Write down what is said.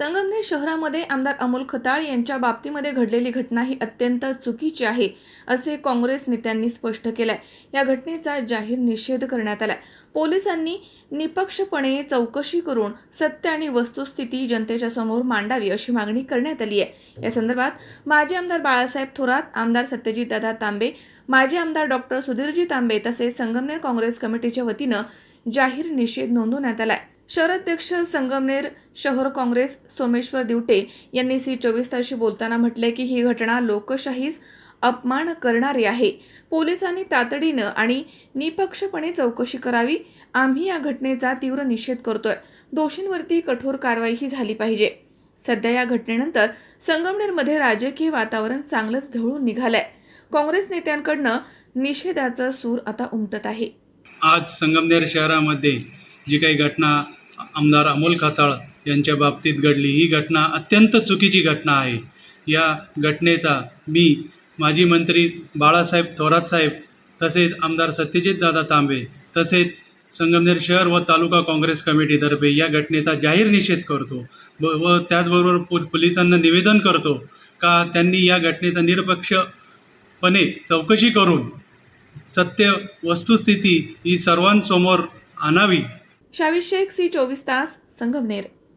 संगमनेर शहरामध्ये आमदार अमोल खताळ यांच्या बाबतीमध्ये घडलेली घटना ही अत्यंत चुकीची आहे असे काँग्रेस नेत्यांनी स्पष्ट केलंय. या घटनेचा जाहीर निषेध करण्यात आला पोलिसांनी निपक्षपणे चौकशी करून सत्य आणि वस्तुस्थिती जनतेच्या समोर मांडावी अशी मागणी करण्यात आली आहे. या संदर्भात माजी आमदार बाळासाहेब थोरात आमदार सत्यजितदादा तांबे माजी आमदार डॉक्टर सुधीरजी तांबे तसेच संगमनेर काँग्रेस कमिटीच्या वतीनं जाहीर निषेध नोंदवण्यात आला आहे शहराध्यक्ष संगमनेर शहर काँग्रेस सोमेश्वर दिवटे यांनी सी चोवीस तासशी बोलताना म्हटले की ही घटना लोकशाहीस अपमान करणारी आहे. पोलिसांनी तातडीनं आणि निपक्षपणे चौकशी करावी. आम्ही या घटनेचा तीव्र निषेध करतोय. दोषींवरती कठोर कारवाईही झाली पाहिजे. सध्या या घटनेनंतर संगमनेरमध्ये राजकीय वातावरण चांगलंच ढवळून निघालंय. काँग्रेस नेत्यांकडनं निषेधाचा सूर आता उमटत आहे. आज संगमनेर शहरामध्ये जी काही घटना आमदार अमोल खताळ यांच्या बाबतीत घडली. ही घटना अत्यंत चुकीची घटना आहे. या घटनेचा मी माजी मंत्री बाळासाहेब थोरात साहेब तसेच आमदार सत्यजित दादा तांबे तसेच संगमनेर शहर व तालुका काँग्रेस कमिटीतर्फे या घटनेचा जाहीर निषेध करतो व व त्याचबरोबर पो पोलिसांना निवेदन करतो का त्यांनी या घटनेचा निरपक्षपणे चौकशी करून सत्य वस्तुस्थिती ही सर्वांसमोर आणावी. शावी शेख सी चोवीस तास संगमनेर.